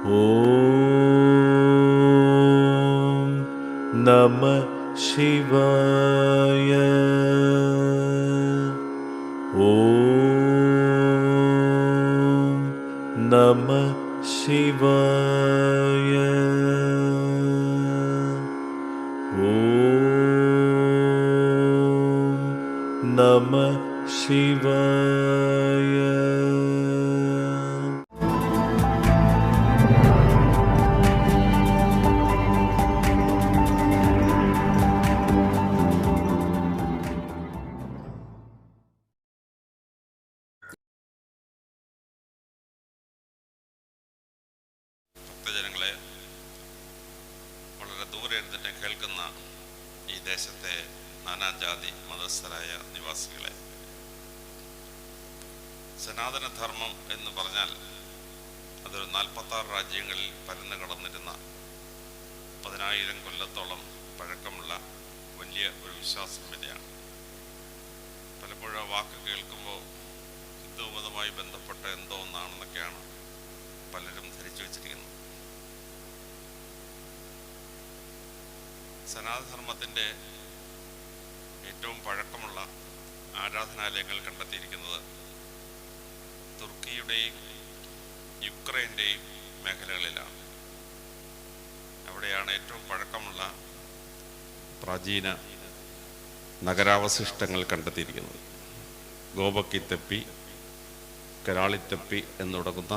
ॐ नमः शिवाय। ॐ नमः शिवाय। ॐ नमः शिवाय നാനാജാതി മതസ്ഥരായ നിവാസികളെ. സനാതനധർമ്മം എന്ന് പറഞ്ഞാൽ അതൊരു നാൽപ്പത്താറ് രാജ്യങ്ങളിൽ പരന്നു കടന്നിരുന്ന പതിനായിരം കൊല്ലത്തോളം പഴക്കമുള്ള വലിയ ഒരു വിശ്വാസ പലപ്പോഴും ആ വാക്ക് കേൾക്കുമ്പോൾ ഹിന്ദു മതവുമായി ബന്ധപ്പെട്ട എന്തോ ഒന്നാണെന്നൊക്കെയാണ് പലരും ധരിച്ചു വച്ചിരിക്കുന്നത്. സനാതനധർമ്മത്തിന്റെ ഏറ്റവും പഴക്കമുള്ള ആരാധനാലയങ്ങൾ കണ്ടെത്തിയിരിക്കുന്നത് തുർക്കിയുടെയും യുക്രൈന്റെയും മേഖലകളിലാണ്. അവിടെയാണ് ഏറ്റവും പഴക്കമുള്ള പ്രാചീന നഗരാവശിഷ്ടങ്ങൾ കണ്ടെത്തിയിരിക്കുന്നത്. ഗോപക്കിത്തപ്പി കരാളിത്തപ്പി എന്ന് തുടങ്ങുന്ന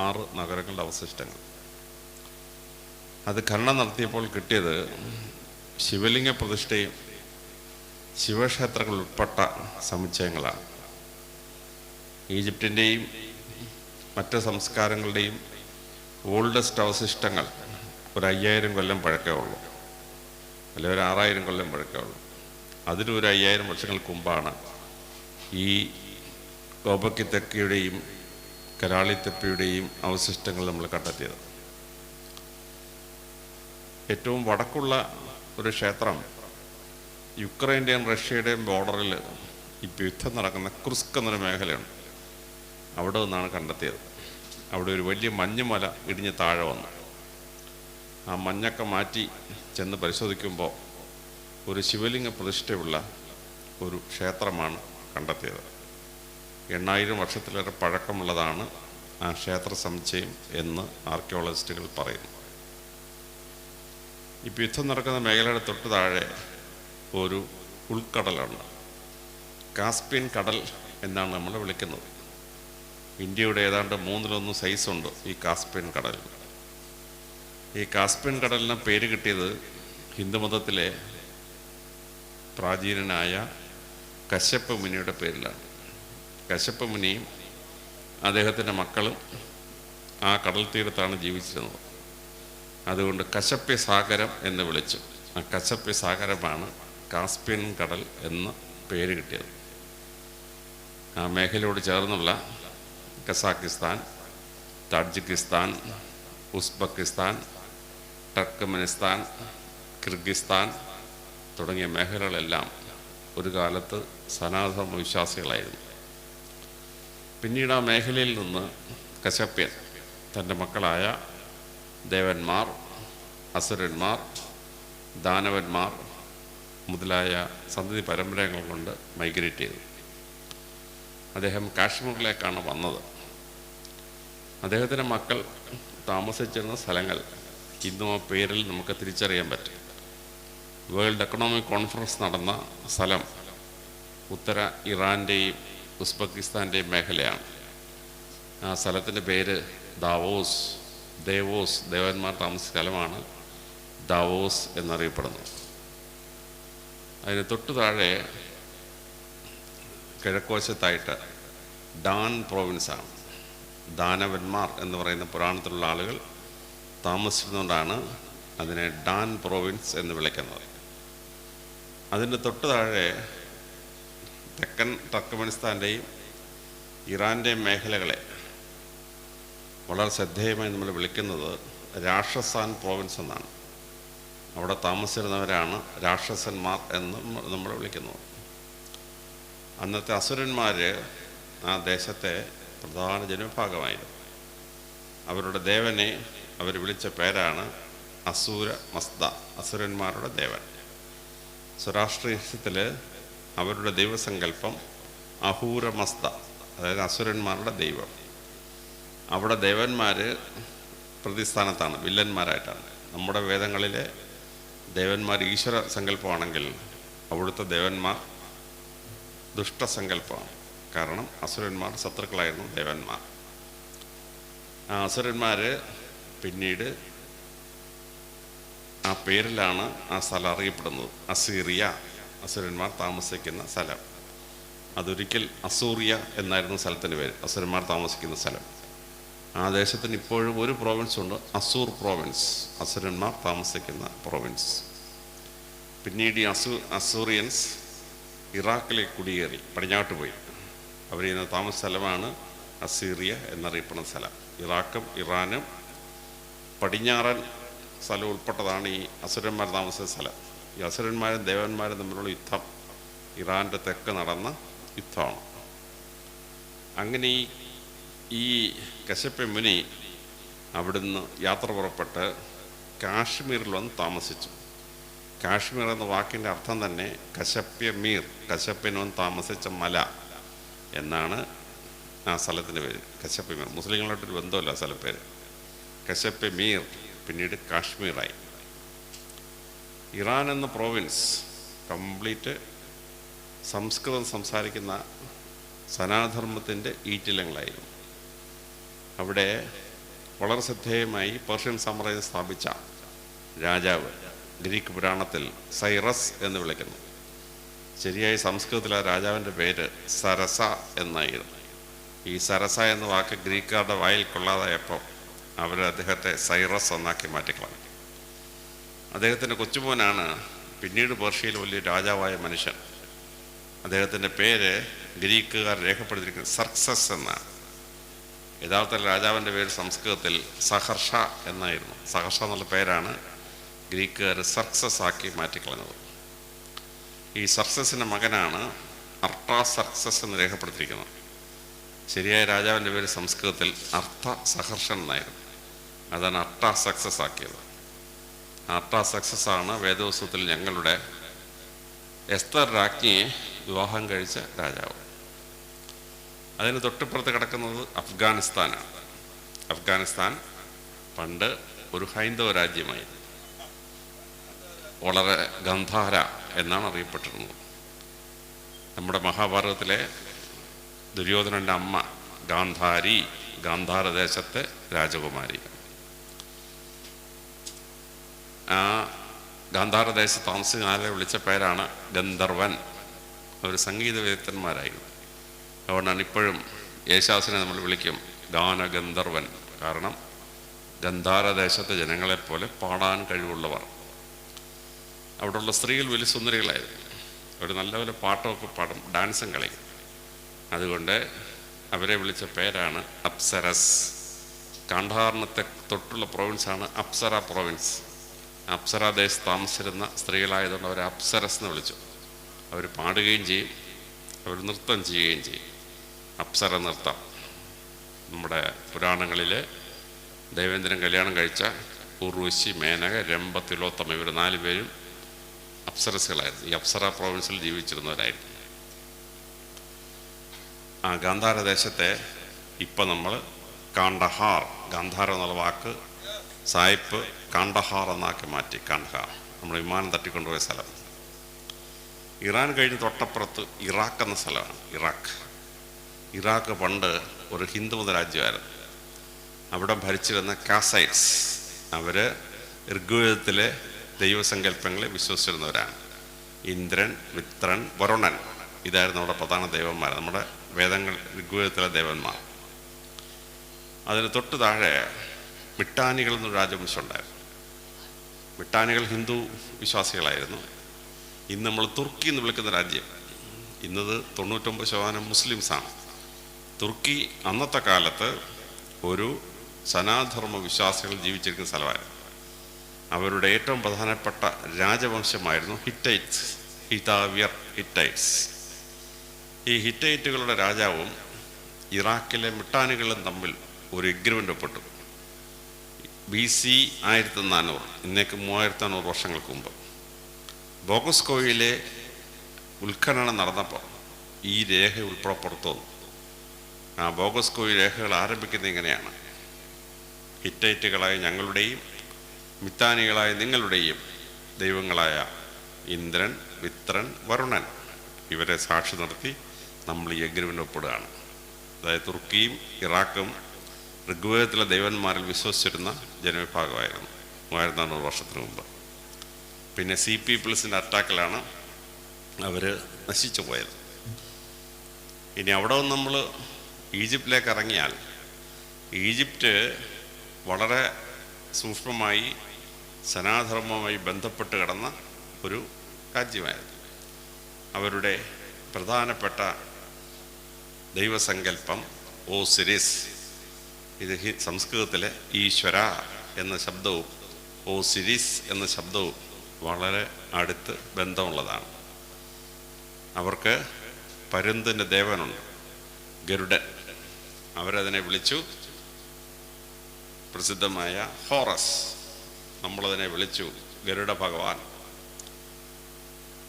ആറ് നഗരങ്ങളുടെ അവശിഷ്ടങ്ങൾ. അത് ഖനനം നടത്തിയപ്പോൾ കിട്ടിയത് ശിവലിംഗ പ്രതിഷ്ഠയും ശിവക്ഷേത്രങ്ങൾ ഉൾപ്പെട്ട സമുച്ചയങ്ങളാണ്. ഈജിപ്തിന്റെയും മറ്റ് സംസ്കാരങ്ങളുടെയും ഓൾഡസ്റ്റ് അവശിഷ്ടങ്ങൾ ഒരു അയ്യായിരം കൊല്ലം പഴക്കേ ഉള്ളൂ. അല്ലെ ഒരു ആറായിരം കൊല്ലം പഴക്കേ ഉള്ളൂ. അതിലും ഒരു അയ്യായിരം വർഷങ്ങൾക്ക് മുമ്പാണ് ഈ ഗോപക്കിത്തെക്കിയുടെയും കരാളിത്തെപ്പിയുടെയും അവശിഷ്ടങ്ങൾ നമ്മൾ കണ്ടെത്തിയത്. ഏറ്റവും വടക്കുള്ള ഒരു ക്ഷേത്രം യുക്രൈന്റെയും റഷ്യയുടെയും ബോർഡറിൽ ഇപ്പോൾ യുദ്ധം നടക്കുന്ന ക്രിസ്ക് എന്നൊരു മേഖലയാണ് അവിടെ നിന്നാണ് കണ്ടെത്തിയത്. അവിടെ ഒരു വലിയ മഞ്ഞുമല ഇടിഞ്ഞ് താഴെ വന്നു. ആ മഞ്ഞൊക്കെ മാറ്റി ചെന്ന് പരിശോധിക്കുമ്പോൾ ഒരു ശിവലിംഗ പ്രതിഷ്ഠയുള്ള ഒരു ക്ഷേത്രമാണ് കണ്ടെത്തിയത്. എണ്ണായിരം വർഷത്തിലേറെ പഴക്കമുള്ളതാണ് ആ ക്ഷേത്ര സമുച്ചയം എന്ന് ആർക്കിയോളജിസ്റ്റുകൾ പറയുന്നു. ഇപ്പോൾ യുദ്ധം നടക്കുന്ന മേഖലയുടെ തൊട്ട് താഴെ ഒരു ഉൾക്കടലാണ്. കാസ്പിയൻ കടൽ എന്നാണ് നമ്മൾ വിളിക്കുന്നത്. ഇന്ത്യയുടെ ഏതാണ്ട് മൂന്നിലൊന്ന് സൈസുണ്ട് ഈ കാസ്പിയൻ കടൽ. ഈ കാസ്പിയൻ കടലിന് പേര് കിട്ടിയത് ഹിന്ദുമതത്തിലെ പ്രാചീനനായ കശ്യപ്പ മുനിയുടെ പേരിലാണ്. കശ്യപ്പ മുനിയും അദ്ദേഹത്തിന്റെ മക്കളും ആ കടൽ തീരത്താണ് ജീവിച്ചിരുന്നത്. അതുകൊണ്ട് കശപ്യ സാഗരം എന്ന് വിളിച്ചു. ആ കശപ്യ സാഗരമാണ് കാസ്പിയൻ കടൽ എന്ന് പേര് കിട്ടിയത്. ആ മേഖലയോട് ചേർന്നുള്ള Kazakhstan Tajikistan Uzbekistan Turkmenistan Kyrgyzstan തുടങ്ങിയ മേഖലകളെല്ലാം ഒരു കാലത്ത് സനാതന വിശ്വാസികളായിരുന്നു പിന്നീട് ആ മേഖലയിൽ നിന്ന് കശപ്യൻ തന്റെ മക്കളായ ദേവന്മാർ അസുരന്മാർ ദാനവന്മാർ മുതലായ സന്തതി പരമ്പരകൾ കൊണ്ട് മൈഗ്രേറ്റ് ചെയ്തു. അദ്ദേഹം കാശ്മീരിലേക്കാണ് വന്നത്. അദ്ദേഹത്തിന്റെ മക്കൾ താമസിച്ചിരുന്ന സ്ഥലങ്ങൾ ഇന്നും ആ പേരിൽ നമുക്ക് തിരിച്ചറിയാൻ പറ്റും. വേൾഡ് എക്കണോമിക് കോൺഫറൻസ് നടന്ന സ്ഥലം ഉത്തര ഇറാന്റെയും ഉസ്ബെക്കിസ്ഥാന്റെയും മേഖലയാണ്. ആ സ്ഥലത്തിന്റെ പേര് ദാവോസ് ദേവോസ് ദേവന്മാർ താമസിച്ച സ്ഥലമാണ് ദാവോസ് എന്നറിയപ്പെടുന്നത്. അതിന് തൊട്ടു താഴെ കിഴക്കോശത്തായിട്ട് ഡാൻ പ്രോവിൻസാണ്. ദാനവന്മാർ എന്ന് പറയുന്ന പുരാണത്തിലുള്ള ആളുകൾ താമസിക്കുന്നതുകൊണ്ടാണ് അതിനെ ഡാൻ പ്രോവിൻസ് എന്ന് വിളിക്കുന്നത്. അതിന്റെ തൊട്ട് താഴെ തെക്കൻ ടർക്കമെനിസ്ഥാന്റെയും ഇറാന്റെയും മേഖലകളെ വളരെ ശ്രദ്ധേയമായി നമ്മൾ വിളിക്കുന്നത് രാക്ഷസാൻ പ്രോവിൻസ് എന്നാണ്. അവിടെ താമസിച്ചിരുന്നവരാണ് രാക്ഷസന്മാർ എന്ന് നമ്മൾ വിളിക്കുന്നത് അന്നത്തെ അസുരന്മാർ ആ ദേശത്തെ പ്രധാന ജനവിഭാഗമായിരുന്നു. അവരുടെ ദേവനെ അവർ വിളിച്ച പേരാണ് അസൂര മസ്ത അസുരന്മാരുടെ ദേവൻ. സ്വരാഷ്ട്രീയത്തിൽ അവരുടെ ദൈവസങ്കല്പം അഹൂര മസ്ത അതായത് അസുരന്മാരുടെ ദൈവം. അവിടെ ദേവന്മാർ പ്രതിസ്ഥാനത്താണ് വില്ലന്മാരായിട്ടാണ്. നമ്മുടെ വേദങ്ങളിലെ ദേവന്മാർ ഈശ്വര സങ്കല്പമാണെങ്കിൽ അവിടുത്തെ ദേവന്മാർ ദുഷ്ടസങ്കല്പമാണ് കാരണം അസുരന്മാർ ശത്രുക്കളായിരുന്നു ദേവന്മാർ. ആ അസുരന്മാർ പിന്നീട് ആ പേരിലാണ് ആ സ്ഥലം അറിയപ്പെടുന്നത്. അസീറിയ അസുരന്മാർ താമസിക്കുന്ന സ്ഥലം. അതൊരിക്കൽ അസൂറിയ എന്നായിരുന്നു സ്ഥലത്തിന്റെ പേര്. അസുരന്മാർ താമസിക്കുന്ന സ്ഥലം. ആ ദേശത്തിന് ഇപ്പോഴും ഒരു പ്രോവിൻസ് ഉണ്ട് അസൂർ പ്രോവിൻസ് അസുരന്മാർ താമസിക്കുന്ന പ്രോവിൻസ് പിന്നീട് ഈ അസൂ അസൂറിയൻസ് ഇറാഖിലേക്ക് കുടിയേറി പടിഞ്ഞാട്ട് പോയി. അവർ ഇന്ന് താമസ സ്ഥലമാണ് അസീറിയ എന്നറിയപ്പെടുന്ന സ്ഥലം. ഇറാഖും ഇറാനും പടിഞ്ഞാറൻ സ്ഥലം ഉൾപ്പെട്ടതാണ് ഈ അസുരന്മാർ താമസിച്ച സ്ഥലം. ഈ അസുരന്മാരും ദേവന്മാരും തമ്മിലുള്ള യുദ്ധം ഇറാന്റെ തെക്ക് നടന്ന യുദ്ധമാണ്. അങ്ങനെ ഈ ഈ കശ്യപ മുനി അവിടുന്ന് യാത്ര പുറപ്പെട്ട് കാശ്മീരിൽ വന്ന് താമസിച്ചു. കാശ്മീർ എന്ന വാക്കിന്റെ അർത്ഥം തന്നെ കശപ്യ മീർ കശപ്പിനോൻ താമസിച്ച മല എന്നാണ് ആ സ്ഥലത്തിന്റെ പേര്. കശപ്യ മീർ. മുസ്ലിങ്ങളായിട്ടൊരു ബന്ധമല്ല ആ സ്ഥലപ്പേര് പേര്. മീർ പിന്നീട് കാശ്മീറായി. ഇറാൻ എന്ന പ്രോവിൻസ് കംപ്ലീറ്റ് സംസ്കൃതം സംസാരിക്കുന്ന സനാധർമ്മത്തിന്റെ ഈറ്റിലങ്ങളായിരുന്നു. അവിടെ വളരെ ശ്രദ്ധേയമായി പേർഷ്യൻ സാമ്രാജ്യം സ്ഥാപിച്ച രാജാവ് ഗ്രീക്ക് പുരാണത്തിൽ സൈറസ് എന്ന് വിളിക്കുന്നു. ശരിയായി സംസ്കൃതത്തിൽ ആ രാജാവിന്റെ പേര് സരസ എന്നായിരുന്നു. ഈ സരസ എന്ന വാക്ക് ഗ്രീക്കുകാരുടെ വായിൽ കൊള്ളാതായപ്പോൾ അവർ അദ്ദേഹത്തെ സൈറസ് എന്നാക്കി മാറ്റിക്കളഞ്ഞു. അദ്ദേഹത്തിന്റെ കൊച്ചുമോനാണ് പിന്നീട് പേർഷ്യയിൽ വലിയ രാജാവായ മനുഷ്യൻ. അദ്ദേഹത്തിന്റെ പേര് ഗ്രീക്കുകാർ രേഖപ്പെടുത്തിയിരിക്കുന്നത് സർക്സസ് എന്നാണ്. യഥാർത്ഥ രാജാവിന്റെ പേര് സംസ്കൃതത്തിൽ സഹർഷ എന്നായിരുന്നു. സഹർഷ എന്നുള്ള പേരാണ് ഗ്രീക്കുകാർ സർക്സസ് ആക്കി മാറ്റിക്കളഞ്ഞത്. ഈ സർക്സസിന്റെ മകനാണ് അർട്ടാ സർക്സസ് എന്ന് രേഖപ്പെടുത്തിയിരിക്കുന്നത്. ശരിയായ രാജാവിന്റെ പേര് സംസ്കൃതത്തിൽ അർത്ഥ സഹർഷൻ എന്നായിരുന്നു. അതാണ് അർട്ടാ സക്സസ് ആക്കിയത്. അർട്ടാ സക്സസ് ആണ് വേദോത്സവത്തിൽ ഞങ്ങളുടെ എസ്തർ രാജ്ഞിയെ വിവാഹം കഴിച്ച രാജാവ്. അതിന് തൊട്ടിപ്പുറത്ത് കിടക്കുന്നത് അഫ്ഗാനിസ്ഥാനാണ്. അഫ്ഗാനിസ്ഥാൻ പണ്ട് ഒരു ഹൈന്ദവ രാജ്യമായിരുന്നു. വളരെ ഗന്ധാര എന്നാണ് അറിയപ്പെട്ടിരുന്നത്. നമ്മുടെ മഹാഭാരതത്തിലെ ദുര്യോധനന്റെ അമ്മ ഗാന്ധാരി ഗാന്ധാര ദേശത്തെ രാജകുമാരി. ആ ഗാന്ധാര ദേശത്ത് താമസിക്കുന്ന ആളെ വിളിച്ച പേരാണ് ഗന്ധർവൻ. അവർ സംഗീത വിദഗ്ധന്മാരായിരുന്നു അതുകൊണ്ടാണ് ഇപ്പോഴും യേശാസിനെ നമ്മൾ വിളിക്കും ഗാനഗന്ധർവൻ കാരണം ഗന്ധാര ദേശത്തെ ജനങ്ങളെപ്പോലെ പാടാൻ കഴിവുള്ളവർ. അവിടെയുള്ള സ്ത്രീകൾ വലിയ സുന്ദരികളായിരുന്നു. അവർ നല്ലപോലെ പാട്ടമൊക്കെ പാടും ഡാൻസും കളിക്കും. അതുകൊണ്ട് അവരെ വിളിച്ച പേരാണ് അപ്സരസ്. കാണ്ഡാറിനത്തെ തൊട്ടുള്ള പ്രൊവിൻസാണ് അപ്സര പ്രൊവിൻസ് അപ്സര ദേശത്ത് താമസിച്ചിരുന്ന സ്ത്രീകളായതുകൊണ്ട് അവരെ അപ്സരസ് എന്ന് വിളിച്ചു. അവർ പാടുകയും ചെയ്യും അവർ നൃത്തം ചെയ്യുകയും ചെയ്യും. അപ്സര നൃത്തം. നമ്മുടെ പുരാണങ്ങളിൽ ദേവേന്ദ്രൻ കല്യാണം കഴിച്ച ഉർവശി മേനക രംഭ തിലോത്തമ ഇവർ നാല് പേരും അപ്സരസുകളായിരുന്നു ഈ അപ്സര പ്രോവിൻസിൽ ജീവിച്ചിരുന്നവരായിരുന്നു. ആ ഗാന്ധാര ദേശത്തെ ഇപ്പം നമ്മൾ കാണ്ടഹാർ ഗാന്ധാര എന്നുള്ള വാക്ക് സായിപ്പ് കാണ്ഡഹാർ എന്നാക്കി മാറ്റി കാണ്ഡഹാർ. നമ്മൾ വിമാനം തട്ടിക്കൊണ്ടുപോയ സ്ഥലം. ഇറാൻ കഴിഞ്ഞ് തൊട്ടപ്പുറത്ത് ഇറാഖ് എന്ന സ്ഥലമാണ് ഇറാഖ്. ഇറാഖ് പണ്ട് ഒരു ഹിന്ദുമത രാജ്യമായിരുന്നു. അവിടെ ഭരിച്ചിരുന്ന കാസൈറ്റ്സ്. അവർ ഋഗ്വേദത്തിലെ ദൈവസങ്കല്പങ്ങളെ വിശ്വസിച്ചിരുന്നവരാണ്. ഇന്ദ്രൻ മിത്രൻ വരുണൻ. ഇതായിരുന്നു നമ്മുടെ പ്രധാന ദൈവന്മാർ. നമ്മുടെ വേദങ്ങൾ ഋഗ്വേദത്തിലെ ദേവന്മാർ. അതിന് തൊട്ട് താഴെ മിട്ടാനികൾ എന്നൊരു രാജവംശം ഉണ്ടായിരുന്നു മിട്ടാനികൾ ഹിന്ദു വിശ്വാസികളായിരുന്നു. ഇന്ന് നമ്മൾ തുർക്കി എന്ന് വിളിക്കുന്ന രാജ്യം. ഇന്നത് തൊണ്ണൂറ്റൊമ്പത് ശതമാനം മുസ്ലിംസാണ്. തുർക്കി അന്നത്തെ കാലത്ത് ഒരു സനാധർമ്മ വിശ്വാസികൾ ജീവിച്ചിരിക്കുന്ന സ്ഥലമായിരുന്നു അവരുടെ ഏറ്റവും പ്രധാനപ്പെട്ട രാജവംശമായിരുന്നു ഹിറ്റൈറ്റ്സ് ഹിതാവിയർ ഹിറ്റൈറ്റ്സ്. ഈ ഹിറ്റൈറ്റുകളുടെ രാജാവും ഇറാഖിലെ മിട്ടാനുകളും തമ്മിൽ ഒരു എഗ്രിമെന്റ് ഒപ്പിട്ടു. ബി സി ആയിരത്തി നാനൂറ് ഇന്നേക്ക് മൂവായിരത്തി നാനൂറ് വർഷങ്ങൾക്ക് മുമ്പ്. ബോഗസ്കോയിലെ ഉത്ഖനനം നടന്നപ്പോൾ ഈ രേഖ ഉൾപ്പെടെ പുറത്തു വന്നു ആ ബോഗസ്കോയി രേഖകൾ ആരംഭിക്കുന്നത് ഇങ്ങനെയാണ്. ഹിറ്റൈറ്റുകളായ ഞങ്ങളുടെയും മിത്താനികളായ നിങ്ങളുടെയും ദൈവങ്ങളായ ഇന്ദ്രൻ മിത്രൻ വരുണൻ ഇവരെ സാക്ഷി നിർത്തി നമ്മൾ ഈ അഗ്രിമെന്റ് ഒപ്പിടുകയാണ്. അതായത് തുർക്കിയും ഇറാഖും ഋഗ്വേദത്തിലെ ദൈവന്മാരിൽ വിശ്വസിച്ചിരുന്ന ജനവിഭാഗമായിരുന്നു മൂവായിരത്തി നാനൂറ് വർഷത്തിന് മുമ്പ്. പിന്നെ സി പി പീപ്പിൾസിന്റെ അറ്റാക്കിലാണ് അവർ നശിച്ചു പോയത്. ഇനി അവിടെ നമ്മൾ ഈജിപ്തിലേക്ക് ഇറങ്ങിയാൽ ഈജിപ്റ്റ് വളരെ സൂക്ഷ്മമായി സനാധർമ്മവുമായി ബന്ധപ്പെട്ട് കിടന്ന ഒരു രാജ്യമായിരുന്നു. അവരുടെ പ്രധാനപ്പെട്ട ദൈവസങ്കല്പം ഓ സിരിസ് ഇത് സംസ്കൃതത്തിലെ ഈശ്വര എന്ന ശബ്ദവും ഓ സിരിസ് എന്ന ശബ്ദവും വളരെ അടുത്ത് ബന്ധമുള്ളതാണ്. അവർക്ക് പരുന്തിന്റെ ദേവനുണ്ട്. ഗരുഡൻ. അവരതിനെ വിളിച്ചു. പ്രസിദ്ധമായ ഹോറസ് നമ്മളതിനെ വിളിച്ചു ഗരുഡ ഭഗവാൻ.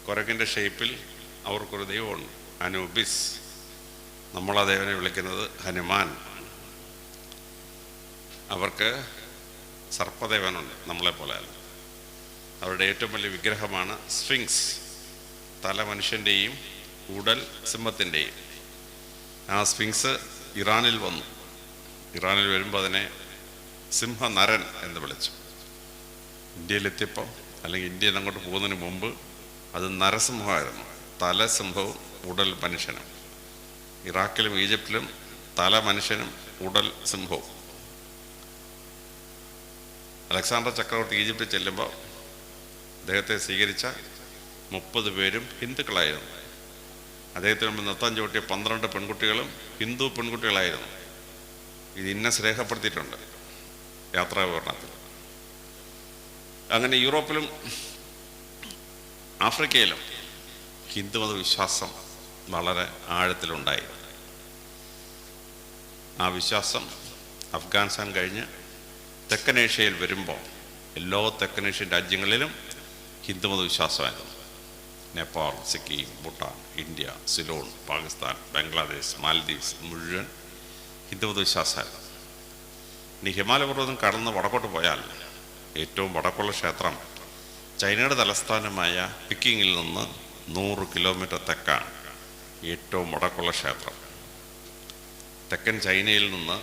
കുരങ്ങിന്റെ ഷേപ്പിൽ അവർക്കൊരു ദൈവമുണ്ട് അനൂബിസ് നമ്മളാ ദേവനെ വിളിക്കുന്നത് ഹനുമാൻ. അവർക്ക് സർപ്പദേവനുണ്ട് നമ്മളെ പോലെയല്ല അവരുടെ ഏറ്റവും വലിയ വിഗ്രഹമാണ് സ്ഫിങ്സ്. തല മനുഷ്യന്റെയും ഉടൽ സിംഹത്തിന്റെയും ആ സ്ഫിങ്സ് ഇറാനിൽ വന്നു. ഇറാനിൽ വരുമ്പോൾ അതിനെ സിംഹനരൻ എന്ന് വിളിച്ചു. ഇന്ത്യയിലെത്തിയപ്പോൾ അല്ലെങ്കിൽ ഇന്ത്യയിൽ അങ്ങോട്ട് പോകുന്നതിന് മുമ്പ് അത് നരസിംഹമായിരുന്നു. തല സിംഹവും ഉടൽ മനുഷ്യനും. ഇറാഖിലും ഈജിപ്തിലും തല മനുഷ്യനും ഉടൽ സിംഹവും. അലക്സാണ്ടർ ചക്രവർത്തി ഈജിപ്തിൽ ചെല്ലുമ്പോൾ അദ്ദേഹത്തെ സ്വീകരിച്ച മുപ്പത് പേരും ഹിന്ദുക്കളായിരുന്നു. അദ്ദേഹത്തിന് മുമ്പ് നൃത്തം ചവിട്ടിയ പന്ത്രണ്ട് പെൺകുട്ടികളും ഹിന്ദു പെൺകുട്ടികളായിരുന്നു. ഇത് ഇന്നസ് രേഖപ്പെടുത്തിയിട്ടുണ്ട് യാത്രാ വിവരണത്തിൽ. അങ്ങനെ യൂറോപ്പിലും ആഫ്രിക്കയിലും ഹിന്ദുമത വിശ്വാസം വളരെ ആഴത്തിലുണ്ടായി. ആ വിശ്വാസം അഫ്ഗാനിസ്ഥാൻ കഴിഞ്ഞ് തെക്കനേഷ്യയിൽ വരുമ്പോൾ എല്ലാ തെക്കനേഷ്യൻ രാജ്യങ്ങളിലും ഹിന്ദുമത വിശ്വാസമായിരുന്നു. നേപ്പാൾ സിക്കിം ഭൂട്ടാൻ ഇന്ത്യ സിലോൺ പാകിസ്ഥാൻ ബംഗ്ലാദേശ് മാലദ്വീപ്സ് മുഴുവൻ ഹിന്ദുമത വിശ്വാസമായിരുന്നു ഇനി ഹിമാലയ പർവതം കടന്ന് വടക്കോട്ട് പോയാൽ ഏറ്റവും വടക്കുള്ള ക്ഷേത്രം ചൈനയുടെ തലസ്ഥാനമായ പിക്കിങ്ങിൽ നിന്ന് നൂറ് കിലോമീറ്റർ തെക്കാണ് ഏറ്റവും വടക്കുള്ള ക്ഷേത്രം. തെക്കൻ ചൈനയിൽ നിന്ന്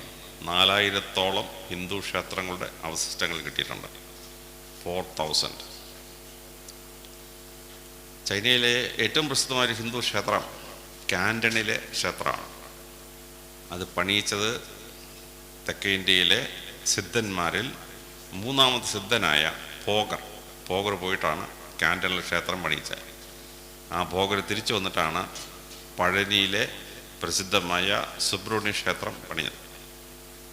നാലായിരത്തോളം ഹിന്ദു ക്ഷേത്രങ്ങളുടെ അവശിഷ്ടങ്ങൾ കിട്ടിയിട്ടുണ്ട്. Four thousand. ചൈനയിലെ ഏറ്റവും പ്രസിദ്ധമായ ഹിന്ദു ക്ഷേത്രം കാൻഡണിലെ ക്ഷേത്രമാണ്. അത് പണിയിച്ചത് തെക്കേ ഇന്ത്യയിലെ സിദ്ധന്മാരിൽ മൂന്നാമത് സിദ്ധനായ പോഗർ പോഗർ പോയിട്ടാണ് കാൻഡണിലെ ക്ഷേത്രം പണിയിച്ചത്. ആ പോഗർ തിരിച്ചു വന്നിട്ടാണ് പഴനിയിലെ പ്രസിദ്ധമായ സുബ്രഹ്മണ്യ ക്ഷേത്രം പണിഞ്ഞത്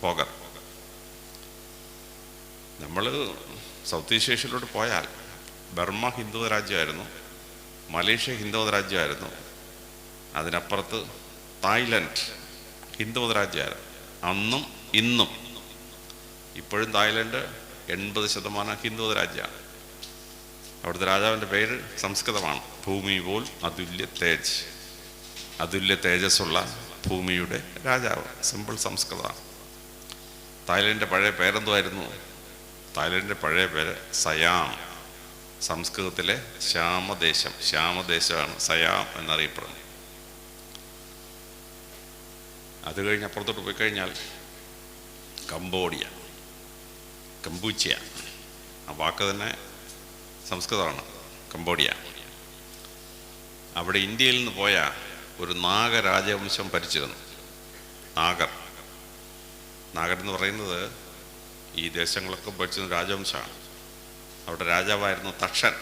പോകർ നമ്മൾ സൗത്ത് ഏഷ്യയിലോട്ട് പോയാൽ ബർമ്മ ഹിന്ദു രാജ്യമായിരുന്നു. മലേഷ്യ ഹിന്ദു രാജ്യമായിരുന്നു അതിനപ്പുറത്ത് തായ്ലൻഡ് ഹിന്ദു രാജ്യമായിരുന്നു അന്നും ഇന്നും ഇപ്പോഴും തായ്ലൻഡ് എൺപത് ശതമാനം ഹിന്ദു രാജ്യമാണ് അവിടുത്തെ രാജാവിന്റെ പേര് സംസ്കൃതമാണ്. ഭൂമി പോൽ അതുല്യ തേജ്. അതുല്യ തേജസ്സുള്ള ഭൂമിയുടെ രാജാവ്. സിമ്പിൾ സംസ്കൃതമാണ്. തായ്ലൻഡിന്റെ പഴയ പേരെന്തുമായിരുന്നു തായ്ലൻഡിന്റെ പഴയ പേര് സയാം. സംസ്കൃതത്തിലെ ശ്യാമദേശം. ശ്യാമദേശമാണ് സയാം എന്നറിയപ്പെടുന്നത്. അത് കഴിഞ്ഞ് അപ്പുറത്തോട്ട് പോയി കഴിഞ്ഞാൽ കംബോഡിയ കംബൂച്ചിയ. ആ വാക്ക് തന്നെ സംസ്കൃതമാണ് കംബോഡിയ. അവിടെ ഇന്ത്യയിൽ നിന്ന് പോയ ഒരു നാഗരാജവംശം ഭരിച്ചിരുന്നു. നാഗർ. നാഗർ എന്ന് പറയുന്നത് ഈ ദേശങ്ങളൊക്കെ ഭരിച്ചിരുന്ന രാജവംശമാണ്. അവിടെ രാജാവായിരുന്നു തക്ഷൻ.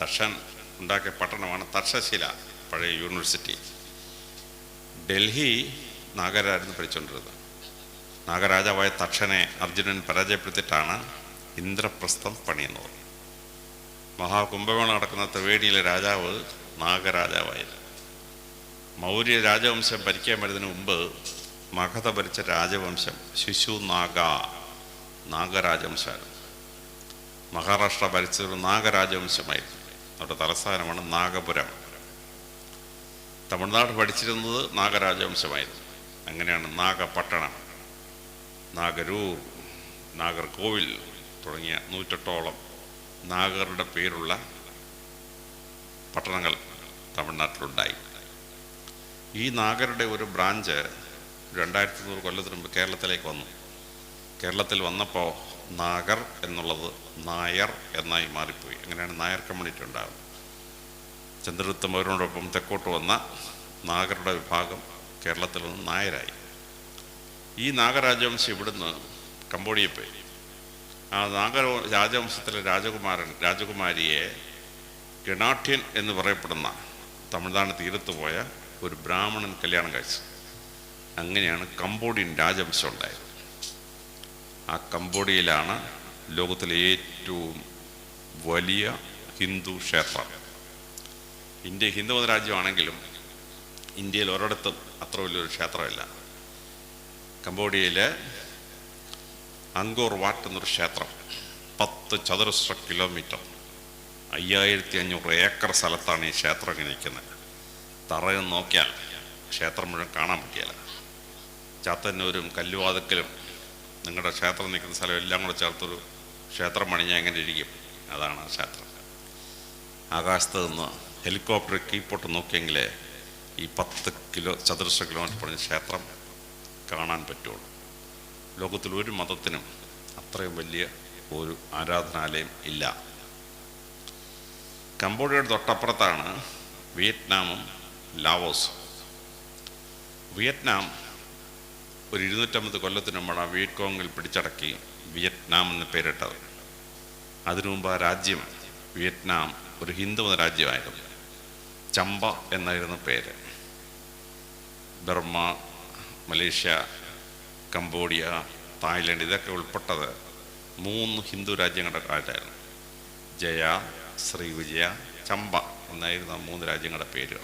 തക്ഷൻ ഉണ്ടാക്കിയ പട്ടണമാണ് തക്ഷശില പഴയ യൂണിവേഴ്സിറ്റി. ഡൽഹി നാഗരായിരുന്നു ഭരിച്ചുകൊണ്ടിരുന്നത് നാഗരാജാവായ തക്ഷനെ അർജുനൻ പരാജയപ്പെടുത്തിയിട്ടാണ് ഇന്ദ്രപ്രസ്ഥം പണിയുന്നത്. മഹാകുംഭമേള നടക്കുന്ന ത്രിവേണിയിലെ രാജാവ് നാഗരാജാവായിരുന്നു. മൗര്യ രാജവംശം ഭരിക്കാൻ വരുന്നതിന് മുമ്പ് മഗധ ഭരിച്ച രാജവംശം ശിശു നാഗ നാഗരാജവംശമായിരുന്നു മഹാരാഷ്ട്ര ഭരിച്ചൊരു നാഗരാജവംശമായിരുന്നു. അവരുടെ തലസ്ഥാനമാണ് നാഗപുരം. തമിഴ്നാട് ഭരിച്ചിരുന്നത് നാഗരാജവംശമായിരുന്നു. അങ്ങനെയാണ് നാഗപട്ടണം നാഗരൂർ നാഗർകോവിൽ തുടങ്ങിയ നൂറ്റെട്ടോളം നാഗറുടെ പേരുള്ള പട്ടണങ്ങൾ തമിഴ്നാട്ടിലുണ്ടായി. ഈ നാഗരുടെ ഒരു ബ്രാഞ്ച് രണ്ടായിരത്തി നൂറ് കൊല്ലത്തിന് മുമ്പ് കേരളത്തിലേക്ക് വന്നു. കേരളത്തിൽ വന്നപ്പോൾ നാഗർ എന്നുള്ളത് നായർ എന്നായി മാറിപ്പോയി. അങ്ങനെയാണ് നായർ കമ്മ്യൂണിറ്റി ഉണ്ടാകുന്നത് ചന്ദ്രഗുപ്തമൗര്യനോടൊപ്പം തെക്കോട്ട് വന്ന നാഗരുടെ വിഭാഗം കേരളത്തിൽ നിന്ന് നായരായി. ഈ നാഗരാജവംശം ഇവിടുന്ന് കംബോഡിയ പോയി. ആ നാഗ രാജവംശത്തിലെ രാജകുമാരൻ രാജകുമാരിയെ ഗണാഠ്യൻ എന്ന് പറയപ്പെടുന്ന തമിഴ്നാട് തീരത്ത് പോയ ഒരു ബ്രാഹ്മണൻ കല്യാണം കഴിച്ചു അങ്ങനെയാണ് കംബോഡിയൻ രാജവംശം ഉണ്ടായത്. ആ കംബോഡിയയിലാണ് ലോകത്തിലെ ഏറ്റവും വലിയ ഹിന്ദു ക്ഷേത്രം. ഇന്ത്യ ഹിന്ദുമത രാജ്യമാണെങ്കിലും ഇന്ത്യയിൽ ഒരിടത്തും അത്ര വലിയൊരു ക്ഷേത്രമില്ല. കംബോഡിയയിലെ അങ്കോർ വാട്ട് എന്നൊരു ക്ഷേത്രം പത്ത് ചതുരശ്ര കിലോമീറ്റർ അയ്യായിരത്തി അഞ്ഞൂറ് ഏക്കർ സ്ഥലത്താണ് ഈ ക്ഷേത്രം നിൽക്കുന്നത്. തറയിൽ നോക്കിയാൽ ക്ഷേത്രം മുഴുവൻ കാണാൻ പറ്റിയല്ല ചാത്തന്നൂരും കല്ലുവാതക്കലും നിങ്ങളുടെ ക്ഷേത്രം നിൽക്കുന്ന സ്ഥലം എല്ലാം കൂടെ ചേർത്തൊരു ക്ഷേത്രം പണിഞ്ഞാൽ എങ്ങനെ ഇരിക്കും? അതാണ് ആ ക്ഷേത്രം. ആകാശത്ത് നിന്ന് ഹെലികോപ്റ്റർ കീപ്പോട്ട് നോക്കിയെങ്കിൽ ഈ പത്ത് കിലോ ചതുരശ്ര കിലോമീറ്റർ പറഞ്ഞ ക്ഷേത്രം കാണാൻ പറ്റുള്ളൂ. ലോകത്തിൽ ഒരു മതത്തിനും അത്രയും വലിയ ഒരു ആരാധനാലയം ഇല്ല. കംബോഡിയയുടെ തൊട്ടപ്പുറത്താണ് വിയറ്റ്നാമും ലാവോസും. വിയറ്റ്നാം ഒരു ഇരുന്നൂറ്റമ്പത് കൊല്ലത്തിന് മുമ്പാണ് ആ വിയറ്റ്കോങ്ങിൽ പിടിച്ചടക്കി വിയറ്റ്നാം എന്ന് പേരിട്ടത്. അതിനു മുമ്പ് ആ രാജ്യം വിയറ്റ്നാം ഒരു ഹിന്ദു മത രാജ്യമായിരുന്നു. ചമ്പ എന്നായിരുന്നു പേര്. ബർമ്മ മലേഷ്യ കംബോഡിയ തായ്ലൻഡ് ഇതൊക്കെ ഉൾപ്പെട്ടത് മൂന്ന് ഹിന്ദു രാജ്യങ്ങളുടെ കാലത്തായിരുന്നു. ജയ ശ്രീവിജയ ചമ്പ എന്നായിരുന്നു മൂന്ന് രാജ്യങ്ങളുടെ പേരുകൾ.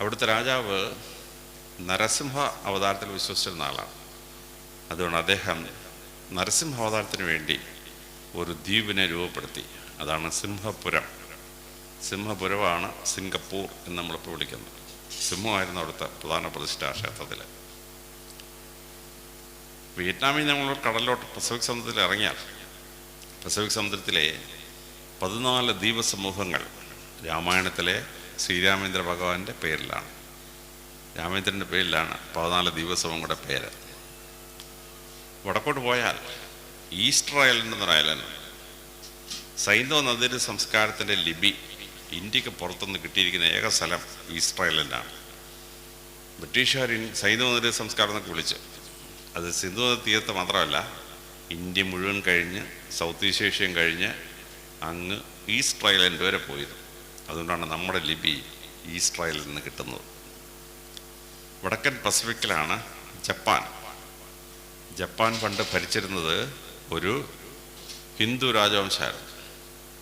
അവിടുത്തെ രാജാവ് നരസിംഹ അവതാരത്തിൽ വിശ്വസിച്ചിരുന്ന ആളാണ്. അതുകൊണ്ട് അദ്ദേഹം നരസിംഹ അവതാരത്തിന് വേണ്ടി ഒരു ദ്വീപിനെ രൂപപ്പെടുത്തി. അതാണ് സിംഹപുരം. സിംഹപുരമാണ് സിംഗപ്പൂർ എന്ന് നമ്മളിപ്പോൾ വിളിക്കുന്നത്. സിംഹമായിരുന്നു അവിടുത്തെ പ്രധാന പ്രതിഷ്ഠാ ക്ഷേത്രത്തിൽ. വിയറ്റ്നാമിൽ നമ്മൾ കടലിലോട്ട് പസഫിക് സമുദ്രത്തിൽ ഇറങ്ങിയാൽ പസഫിക് സമുദ്രത്തിലെ പതിനാല് ദ്വീപ സമൂഹങ്ങൾ രാമായണത്തിലെ ശ്രീരാമേന്ദ്ര ഭഗവാന്റെ പേരിലാണ്. രാമേന്ദ്രന്റെ പേരിലാണ് പതിനാല് ദിവസവും കൂടെ പേര്. വടക്കോട്ട് പോയാൽ ഈസ്റ്റർ ഐലൻഡ് എന്നൊരു ഐലൻഡ് സൈന്ധവ നദിയുടെ സംസ്കാരത്തിന്റെ ലിപി ഇന്ത്യയ്ക്ക് പുറത്തുനിന്ന് കിട്ടിയിരിക്കുന്ന ഏക സ്ഥലം ഈസ്റ്റർ ഐലൻഡാണ് ബ്രിട്ടീഷുകാർ സൈന്ധവ നദിയുടെ സംസ്കാരം എന്നൊക്കെ വിളിച്ചു. അത് സിന്ധു തീരത്ത് മാത്രമല്ല ഇന്ത്യ മുഴുവൻ കഴിഞ്ഞ് സൗത്ത് ഈസ്റ്റ് ഏഷ്യയും കഴിഞ്ഞ് അങ്ങ് ഈസ്റ്റർ ഐലൻഡ് വരെ പോയത്. അതുകൊണ്ടാണ് നമ്മുടെ ലിപി ഈസ്റ്റർ ഐലൻഡിൽ നിന്ന് കിട്ടുന്നത്. വടക്കൻ പസഫിക്കിലാണ് ജപ്പാൻ. ജപ്പാൻ പണ്ട് ഭരിച്ചിരുന്നത് ഒരു ഹിന്ദു രാജവംശമായിരുന്നു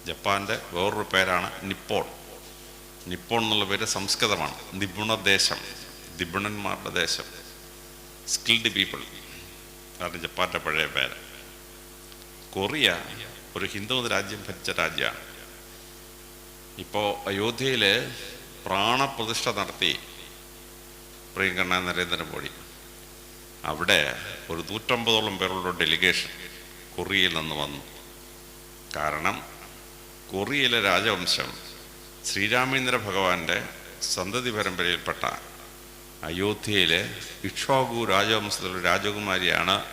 ജപ്പാന്റെ വേറൊരു പേരാണ് നിപ്പോൺ. നിപ്പോൺ എന്നുള്ള പേര് സംസ്കൃതമാണ്. നിപുണദേശം നിപുണന്മാരുടെ ദേശം. Skilled people. അതാണ് ജപ്പാന്റെ പഴയ പേര്. കൊറിയ ഒരു ഹിന്ദു രാജ്യം ഭരിച്ച രാജ്യമാണ്. ഇപ്പോൾ അയോധ്യയിൽ പ്രാണപ്രതിഷ്ഠ നടത്തി പ്രിയങ്കണ്ണ നരേന്ദ്രമോദി. അവിടെ ഒരു നൂറ്റമ്പതോളം പേരുള്ള ഡെലിഗേഷൻ കൊറിയയിൽ നിന്ന് വന്നു. കാരണം കൊറിയയിലെ രാജവംശം ശ്രീരാമേന്ദ്ര ഭഗവാന്റെ സന്തതി പരമ്പരയിൽപ്പെട്ട അയോധ്യയിലെ ഇക്ഷാഗു രാജവംശത്തിലെ രാജകുമാരിയാണ്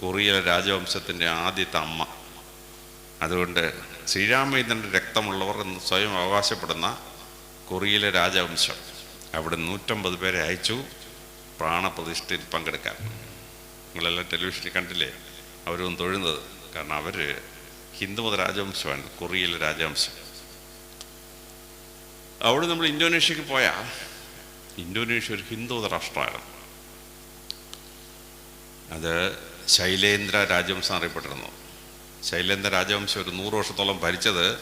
കൊറിയയിലെ രാജവംശത്തിന്റെ ആദ്യത്തെ അമ്മ. അതുകൊണ്ട് ശ്രീരാമേന്ദ്രന്റെ രക്തമുള്ളവർ എന്ന് സ്വയം അവകാശപ്പെടുന്ന കൊറിയയിലെ രാജവംശം. അവിടെ നൂറ്റമ്പത് പേരെ അയച്ചു പ്രാണപ്രതിഷ്ഠയിൽ പങ്കെടുക്കാൻ. നിങ്ങളെല്ലാം ടെലിവിഷനിൽ കണ്ടില്ലേ? അവരൊന്നും തൊഴുന്നത്. കാരണം അവർ ഹിന്ദുമത രാജവംശമാണ് കൊറിയയിലെ രാജവംശം. അവിടെ നമ്മൾ ഇന്തോനേഷ്യക്ക് പോയാൽ ഇന്തോനേഷ്യ ഒരു ഹിന്ദുമത രാഷ്ട്രമായിരുന്നു. അത് ശൈലേന്ദ്ര രാജവംശം അറിയപ്പെട്ടിരുന്നു ശൈലേന്ദ്ര രാജവംശം ഒരു നൂറ് വർഷത്തോളം ഭരിച്ചത്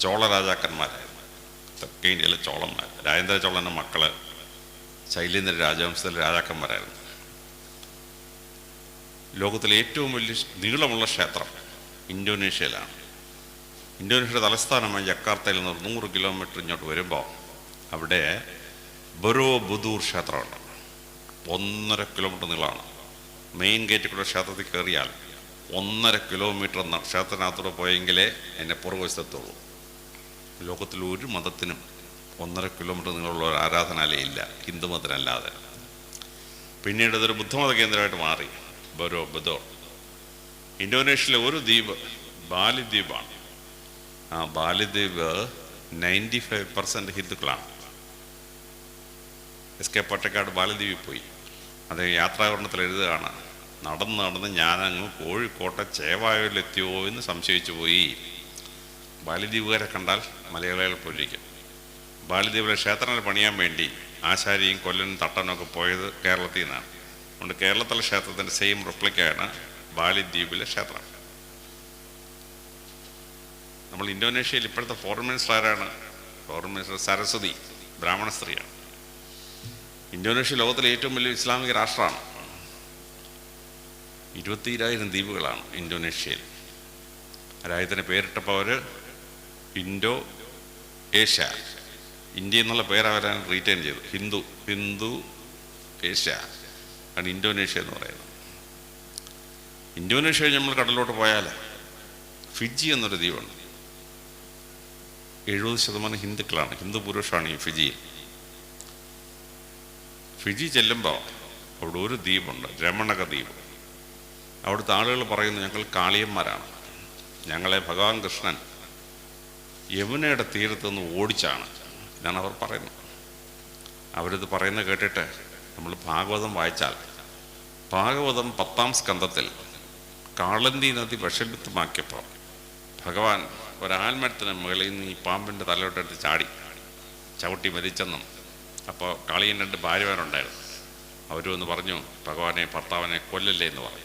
ചോള രാജാക്കന്മാരായിരുന്നു തെക്കേ ഇന്ത്യയിലെ ചോളന്മാർ. രാജേന്ദ്ര ചോളന്റെ മക്കൾ ശൈലേന്ദ്ര രാജവംശത്തിലെ രാജാക്കന്മാരായിരുന്നു. ലോകത്തിലെ ഏറ്റവും വലിയ നീളമുള്ള ക്ഷേത്രം ഇന്തോനേഷ്യയിലാണ്. ഇന്തോനേഷ്യയുടെ തലസ്ഥാനമായ ജക്കാർത്തയിൽ നിന്ന് നൂറ് കിലോമീറ്റർ ഇങ്ങോട്ട് വരുമ്പോൾ അവിടെ ബറോ ബുദൂർ ക്ഷേത്രമുണ്ട്. ഒന്നര കിലോമീറ്റർ നീളമാണ്. മെയിൻ ഗേറ്റിൽ കൂടെ ക്ഷേത്രത്തിൽ കയറിയാൽ ഒന്നര കിലോമീറ്റർ ക്ഷേത്രത്തിനകത്തൂടെ പോയെങ്കിലേ എന്നെ പുറകുവശത്തുള്ളൂ ലോകത്തിൽ ഒരു മതത്തിനും ഒന്നര കിലോമീറ്റർ നീളമുള്ള ഒരു ആരാധനാലയമില്ല. ഹിന്ദു മതത്തിനല്ലാതെ. പിന്നീട് അതൊരു ബുദ്ധമത കേന്ദ്രമായിട്ട് മാറി. ബരോ ബദോ. ഇന്തോനേഷ്യയിലെ ഒരു ദ്വീപ് ബാലിദ്വീപാണ്. ആ ബാലിദ്വീപ് നയന്റി ഫൈവ് പെർസെന്റ് ഹിന്ദുക്കളാണ്. എസ് കെ പട്ടക്കാട് ബാലിദ്വീപിൽ പോയി. അത് യാത്രാകരണത്തിൽ എഴുതുകയാണ് നടന്ന് നടന്ന് ഞാനങ്ങ് കോഴിക്കോട്ടെ ചേവായൂരിലെത്തിയോ എന്ന് സംശയിച്ചു പോയി ബാലിദ്വീപുകാരെ കണ്ടാൽ മലയാളികൾ പോലിരിക്കും ബാലിദ്വീപിലെ ക്ഷേത്രങ്ങൾ പണിയാൻ വേണ്ടി ആശാരിയും കൊല്ലനും തട്ടനൊക്കെ പോയത് കേരളത്തിൽ നിന്നാണ്. അതുകൊണ്ട് കേരളത്തിലെ ക്ഷേത്രത്തിന്റെ സെയിം റിപ്ലിക്കാണ് ബാലിദ്വീപിലെ ക്ഷേത്രം. നമ്മൾ ഇന്തോനേഷ്യയിൽ ഇപ്പോഴത്തെ ഫോറിൻ മിനിസ്റ്റർ ആരാണ്? ഫോറിൻ മിനിസ്റ്റർ സരസ്വതി ബ്രാഹ്മണ സ്ത്രീയാണ്. ഇന്തോനേഷ്യ ലോകത്തിലെ ഏറ്റവും വലിയ ഇസ്ലാമിക രാഷ്ട്രമാണ്. ഇരുപത്തിരായിരം ദ്വീപുകളാണ് ഇന്തോനേഷ്യയിൽ. രാജ്യത്തിന് പേരിട്ടപ്പോൾ അവർ ഇൻഡോ ഏഷ്യ. ഇന്ത്യ എന്നുള്ള പേര് അവരാണ് റീറ്റെയിൻ ചെയ്തു ഹിന്ദു ഹിന്ദു ഏഷ്യ ആണ് ഇൻഡോനേഷ്യ എന്ന് പറയുന്നത്. ഇൻഡോനേഷ്യ നമ്മൾ കടലിലോട്ട് പോയാൽ ഫിജി എന്നൊരു ദ്വീപുണ്ട് എഴുപത് ശതമാനം ഹിന്ദുക്കളാണ് ഹിന്ദു പുരുഷാണ് ഈ ഫിജിയിൽ ഫിജി ചെല്ലുമ്പോൾ അവിടെ ഒരു ദ്വീപുണ്ട് രമണക ദ്വീപ്. അവിടുത്തെ ആളുകൾ പറയുന്നു ഞങ്ങൾ കാളിയന്മാരാണ്. ഞങ്ങളെ ഭഗവാൻ കൃഷ്ണൻ യമുനയുടെ തീരത്ത് നിന്ന് ഓടിച്ചാണ്. ഞാൻ അവർ പറയുന്നത്. അവരിത് പറയുന്നത് കേട്ടിട്ട് നമ്മൾ ഭാഗവതം വായിച്ചാൽ ഭാഗവതം പത്താം സ്കന്ധത്തിൽ കാളന്തി നദി വിഷലിപ്തമാക്കിയപ്പോൾ ഭഗവാൻ ഒരാൽമരത്തിന് മുകളിൽ നിന്ന് ഈ പാമ്പിന്റെ തലയോട്ടെടുത്ത് ചാടി ചവിട്ടി മരിച്ചെന്നും അപ്പോൾ കാളിയൻ രണ്ട് ഭാര്യമാരുണ്ടായിരുന്നു. അവരും ഒന്ന് പറഞ്ഞു ഭഗവാനെ ഭർത്താവിനെ കൊല്ലല്ലേ എന്ന് പറഞ്ഞു.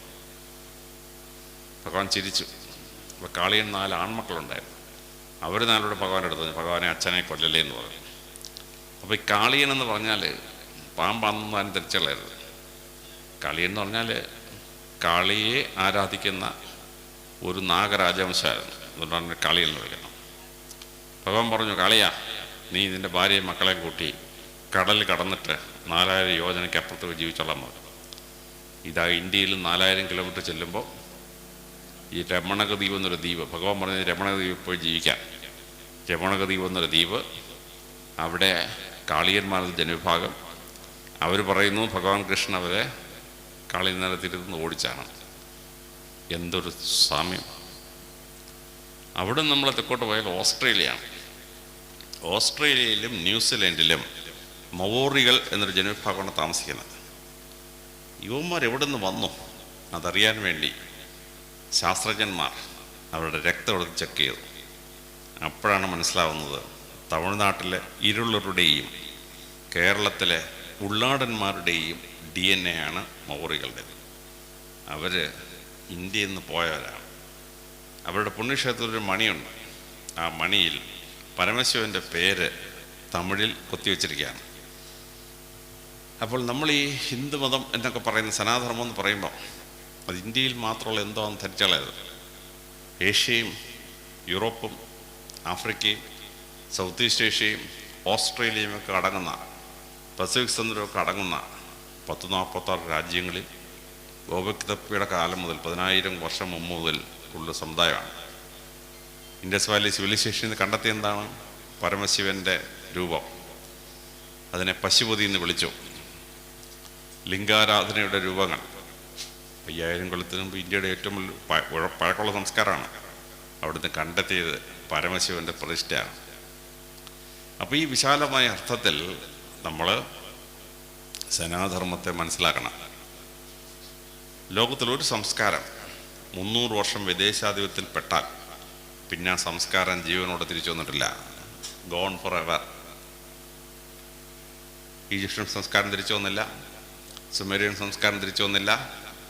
ഭഗവാൻ ചിരിച്ചു. അപ്പോൾ കാളിയൻ നാല് ആൺമക്കളുണ്ടായിരുന്നു. അവർ നാളോട് ഭഗവാൻ എടുത്തു ഭഗവാനെ അച്ഛനെ കൊല്ലല്ലേ എന്ന് പറഞ്ഞു. അപ്പോൾ ഈ കാളിയൻ എന്ന് പറഞ്ഞാൽ പാമ്പാണെന്ന് താൻ തിരിച്ചുകളയരുത് കാളിയൻ എന്ന് പറഞ്ഞാൽ കാളിയെ ആരാധിക്കുന്ന ഒരു നാഗരാജവംശമായിരുന്നു അതുകൊണ്ടാണ് കാളിയൻ എന്ന് വിളിക്കണം. ഭഗവാൻ പറഞ്ഞു കാളിയാ നീ നിന്റെ ഭാര്യയും മക്കളെ കൂട്ടി കടലിൽ കടന്നിട്ട് നാലായിരം യോജനയ്ക്ക് അപ്പുറത്ത് ജീവിച്ചോളാൻ മതി ഇതാ ഇന്ത്യയിൽ നാലായിരം കിലോമീറ്റർ ചെല്ലുമ്പോൾ ഈ രമണക ദ്വീപ് എന്നൊരു ദ്വീപ്. ഭഗവാൻ പറഞ്ഞ രമണക പോയി ജീവിക്കാം. രമണക ദ്വീപ് എന്നൊരു ദ്വീപ്. അവിടെ കാളിയന്മാരുടെ ജനവിഭാഗം. അവർ പറയുന്നു ഭഗവാൻ കൃഷ്ണൻ അവരെ കാളിനരത്തിരുന്ന് ഓടിച്ചാണ്. എന്തൊരു സാമ്യം. അവിടെ നമ്മൾ തെക്കോട്ട് പോയാൽ ഓസ്ട്രേലിയയാണ്. ഓസ്ട്രേലിയയിലും ന്യൂസിലൻഡിലും മവോറികൾ എന്നൊരു ജനവിഭാഗമാണ് താമസിക്കുന്നത്. യുവന്മാർ എവിടെ നിന്ന് വന്നു? അതറിയാൻ വേണ്ടി. ശാസ്ത്രജ്ഞന്മാർ അവരുടെ രക്തം എടുത്ത് ചെക്ക് ചെയ്തു. അപ്പോഴാണ് മനസ്സിലാവുന്നത് തമിഴ്നാട്ടിലെ ഇരുളരുടെയും കേരളത്തിലെ ഉള്ളാടന്മാരുടെയും ഡി എൻ എ ആണ് മൗറികളുടെ അവർ ഇന്ത്യയിൽ നിന്ന് പോയവരാണ്. അവരുടെ പുണ്യക്ഷേത്രത്തിൽ ഒരു മണിയുണ്ട്. ആ മണിയിൽ പരമശിവന്റെ പേര് തമിഴിൽ കൊത്തിവെച്ചിരിക്കുകയാണ്. അപ്പോൾ നമ്മൾ ഈ ഹിന്ദുമതം എന്നൊക്കെ പറയുന്ന സനാതനമെന്ന് പറയുമ്പോൾ അത് ഇന്ത്യയിൽ മാത്രമുള്ള എന്തോ എന്ന് ധരിച്ചാളത് ഏഷ്യയും യൂറോപ്പും ആഫ്രിക്കയും സൗത്ത് ഈസ്റ്റ് ഏഷ്യയും ഓസ്ട്രേലിയയും ഒക്കെ അടങ്ങുന്ന പസഫിക് സമുദ്രമൊക്കെ അടങ്ങുന്ന പത്ത് നാൽപ്പത്താറ് രാജ്യങ്ങളിൽ ഗോപക്തപ്പിയുടെ കാലം മുതൽ പതിനായിരം വർഷം മുമ്പ് മുതൽ ഉള്ള സമുദായമാണ്. ഇൻഡസ് വാലി സിവിലൈസേഷൻ എന്ന് കണ്ടെത്തിയ എന്താണ്? പരമശിവന്റെ രൂപം. അതിനെ പശുപതി എന്ന് വിളിച്ചു. ലിംഗാരാധനയുടെ രൂപങ്ങൾ. അയ്യായിരം കൊല്ലത്തിന് മുമ്പ് ഇന്ത്യയുടെ ഏറ്റവും പഴക്കമുള്ള സംസ്കാരമാണ്. അവിടുന്ന് കണ്ടെത്തിയത് പരമശിവന്റെ പ്രതിഷ്ഠയാണ്. അപ്പോൾ ഈ വിശാലമായ അർത്ഥത്തിൽ നമ്മൾ സനാധർമ്മത്തെ മനസ്സിലാക്കണം. ലോകത്തിലൊരു സംസ്കാരം മുന്നൂറ് വർഷം വിദേശാധിപത്യത്തിൽ പെട്ടാൽ പിന്നെ ആ സംസ്കാരം ജീവനോടെ തിരിച്ചു വന്നിട്ടില്ല. ഗോൺ ഫോർ എവർ ഈജിപ്ഷ്യൻ സംസ്കാരം തിരിച്ചു വന്നില്ല. സുമേറിയൻ സംസ്കാരം തിരിച്ചു വന്നില്ല.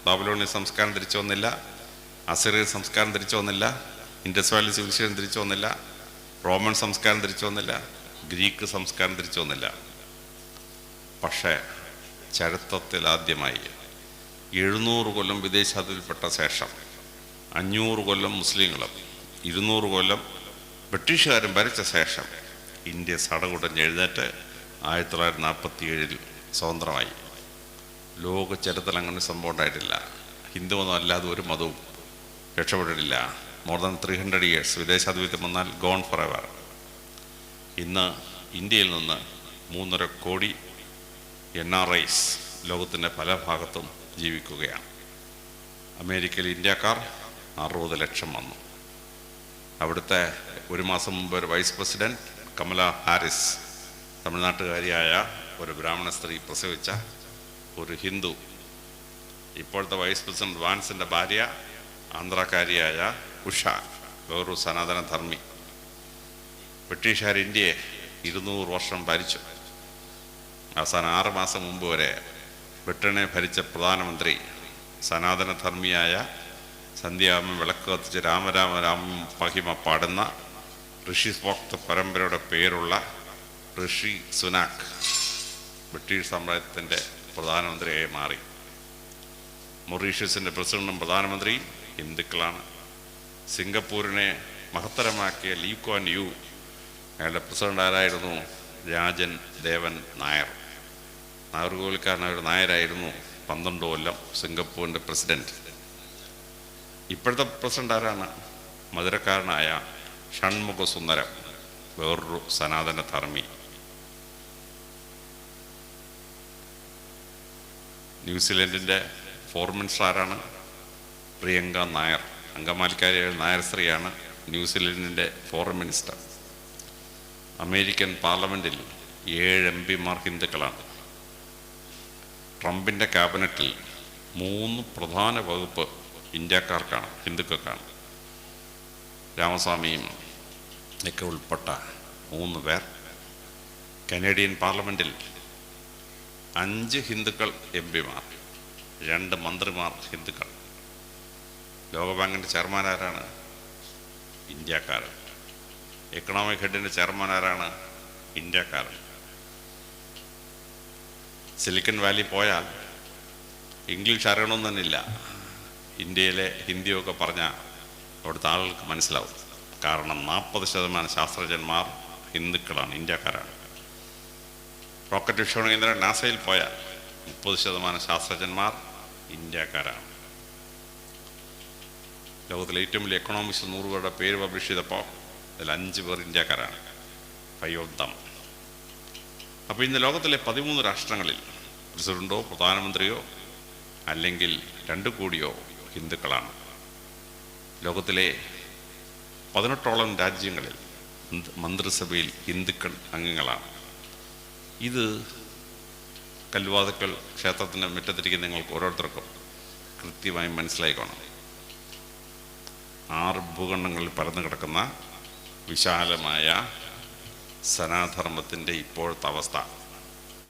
ബാബിലോണിയൻ സംസ്കാരം തിരിച്ചു വന്നില്ല അസിറിയൻ സംസ്കാരം തിരിച്ചു വന്നില്ല ഇൻഡസ് വാലി സിവിലൈസേഷൻ തിരിച്ചു വന്നില്ല റോമൻ സംസ്കാരം തിരിച്ചു വന്നില്ല ഗ്രീക്ക് സംസ്കാരം തിരിച്ചു വന്നില്ല. പക്ഷേ ചരിത്രത്തിൽ ആദ്യമായി എഴുന്നൂറ് കൊല്ലം വിദേശാതിൽപ്പെട്ട ശേഷം അഞ്ഞൂറ് കൊല്ലം മുസ്ലിങ്ങളും ഇരുന്നൂറ് കൊല്ലം ബ്രിട്ടീഷുകാരും ഭരിച്ച ശേഷം ഇന്ത്യ സടകുടഞ്ഞ് എഴുന്നേറ്റ് ആയിരത്തി തൊള്ളായിരത്തി നാൽപ്പത്തി ഏഴിൽ സ്വതന്ത്രമായി. ലോക ചരിത്രത്തിൽ അങ്ങനെ സംഭവം ഉണ്ടായിട്ടില്ല. ഹിന്ദു മതം അല്ലാതെ ഒരു മതവും രക്ഷപ്പെട്ടിട്ടില്ല. More than three hundred years വിദേശാധിപത്യം വന്നാൽ ഗോൺ ഫോർ എവർ ഇന്ന് ഇന്ത്യയിൽ നിന്ന് മൂന്നര കോടി എൻ ആർ ഐസ് ലോകത്തിന്റെ പല ഭാഗത്തും ജീവിക്കുകയാണ്. അമേരിക്കയിൽ ഇന്ത്യക്കാർ അറുപത് ലക്ഷം വന്നു. അവിടുത്തെ ഒരു മാസം മുമ്പ് ഒരു വൈസ് പ്രസിഡന്റ് കമല ഹാരിസ് തമിഴ്നാട്ടുകാരിയായ ഒരു ബ്രാഹ്മണ സ്ത്രീ പ്രസവിച്ച ഒരു ഹിന്ദു ഇപ്പോഴത്തെ വൈസ് പ്രസിഡന്റ് വാൻസിന്റെ ഭാര്യ ആന്ധ്രാക്കാരിയായ ഉഷ വേറൊരു സനാതന ധർമ്മി ബ്രിട്ടീഷുകാർ ഇന്ത്യയെ ഇരുന്നൂറ് വർഷം ഭരിച്ചു. അവസാനം ആറ് മാസം മുമ്പ് വരെ ബ്രിട്ടനെ ഭരിച്ച പ്രധാനമന്ത്രി സനാതന ധർമ്മിയായ സന്ധ്യാമം വിളക്ക് കത്തിച്ച് രാമരാമ രാമ മഹിമ പാടുന്ന ഋഷി ഭക്ത പരമ്പരയുടെ പേരുള്ള ഋഷി സുനാക് ബ്രിട്ടീഷ് സാമ്രാജ്യത്തിന്റെ പ്രധാനമന്ത്രിയായി മാറി. മൊറീഷ്യസിന്റെ പ്രസിഡന്റും പ്രധാനമന്ത്രിയും ഹിന്ദുക്കളാണ്. സിംഗപ്പൂരിനെ മഹത്തരമാക്കിയ ലീ ക്വാൻ യു അയാളുടെ പ്രസിഡന്റ് ആരായിരുന്നു? രാജൻ ദേവൻ നായർ. നാഗർകോവിൽക്കാരനായ ഒരു നായരായിരുന്നു പന്ത്രണ്ട് കൊല്ലം സിംഗപ്പൂരിന്റെ പ്രസിഡന്റ്. ഇപ്പോഴത്തെ പ്രസിഡന്റ് ആരാണ്? മധുരക്കാരനായ ഷൺമുഖ സുന്ദരം വേറൊരു സനാതന ധർമ്മി ന്യൂസിലൻഡിന്റെ ഫോർമൻ സ്റ്റാറാണ് പ്രിയങ്ക നായർ. അങ്കമാലിക്കാരിയ നായർ സ്ത്രീയാണ് ന്യൂസിലൻഡിന്റെ ഫോറിൻ മിനിസ്റ്റർ. അമേരിക്കൻ പാർലമെന്റിൽ ഏഴ് എം പിമാർ ഹിന്ദുക്കളാണ്. ട്രംപിന്റെ ക്യാബിനറ്റിൽ മൂന്ന് പ്രധാന വകുപ്പ് ഇന്ത്യക്കാർക്കാണ് ഹിന്ദുക്കൾക്കാണ്. രാമസ്വാമിയും ഒക്കെ ഉൾപ്പെട്ട മൂന്ന് പേർ കനേഡിയൻ പാർലമെന്റിൽ അഞ്ച് ഹിന്ദുക്കൾ എം പിമാർ രണ്ട് മന്ത്രിമാർ ഹിന്ദുക്കൾ. ലോകബാങ്കിന്റെ ചെയർമാൻ ആരാണ്? ഇന്ത്യക്കാരൻ. എക്കണോമിക് ഹെഡിന്റെ ചെയർമാൻ ആരാണ്? ഇന്ത്യക്കാരൻ. സിലിക്കൺ വാലി പോയാൽ ഇംഗ്ലീഷ് അറിയണമെന്നില്ല ഇന്ത്യയിലെ ഹിന്ദിയൊക്കെ പറഞ്ഞാൽ അവിടുത്തെ ആളുകൾക്ക് മനസ്സിലാവും. കാരണം നാൽപ്പത് ശതമാനം ശാസ്ത്രജ്ഞന്മാർ ഹിന്ദുക്കളാണ് ഇന്ത്യക്കാരാണ്. റോക്കറ്റ് വിക്ഷേപണ കേന്ദ്രം നാസയിൽ പോയ മുപ്പത് ശതമാനം ശാസ്ത്രജ്ഞന്മാർ ഇന്ത്യക്കാരാണ്. ലോകത്തിലെ ഏറ്റവും വലിയ എക്കണോമിക്സ് നൂറ് പേരുടെ പേര് പബ്ലിഷ് ചെയ്തപ്പോൾ അതിൽ അഞ്ച് പേർ ഇന്ത്യക്കാരാണ്. ഫൈവ് ഓഫ് അപ്പോൾ ഇന്ന് ലോകത്തിലെ പതിമൂന്ന് രാഷ്ട്രങ്ങളിൽ പ്രസിഡന്റോ പ്രധാനമന്ത്രിയോ അല്ലെങ്കിൽ രണ്ടു കോടിയോ ഹിന്ദുക്കളാണ്. ലോകത്തിലെ പതിനെട്ടോളം രാജ്യങ്ങളിൽ മന്ത്രിസഭയിൽ ഹിന്ദുക്കൾ അംഗങ്ങളാണ്. ഇത് കല്ലുവാതുക്കൾ ക്ഷേത്രത്തിന്റെ മുറ്റത്തിരിക്കുന്ന നിങ്ങൾക്ക് ഓരോരുത്തർക്കും കൃത്യമായി മനസ്സിലായിക്കോണം ആറ് ഭൂഖണ്ഡങ്ങളിൽ പരന്നു കിടക്കുന്ന വിശാലമായ സനാധർമ്മത്തിന്റെ ഇപ്പോഴത്തെ അവസ്ഥ.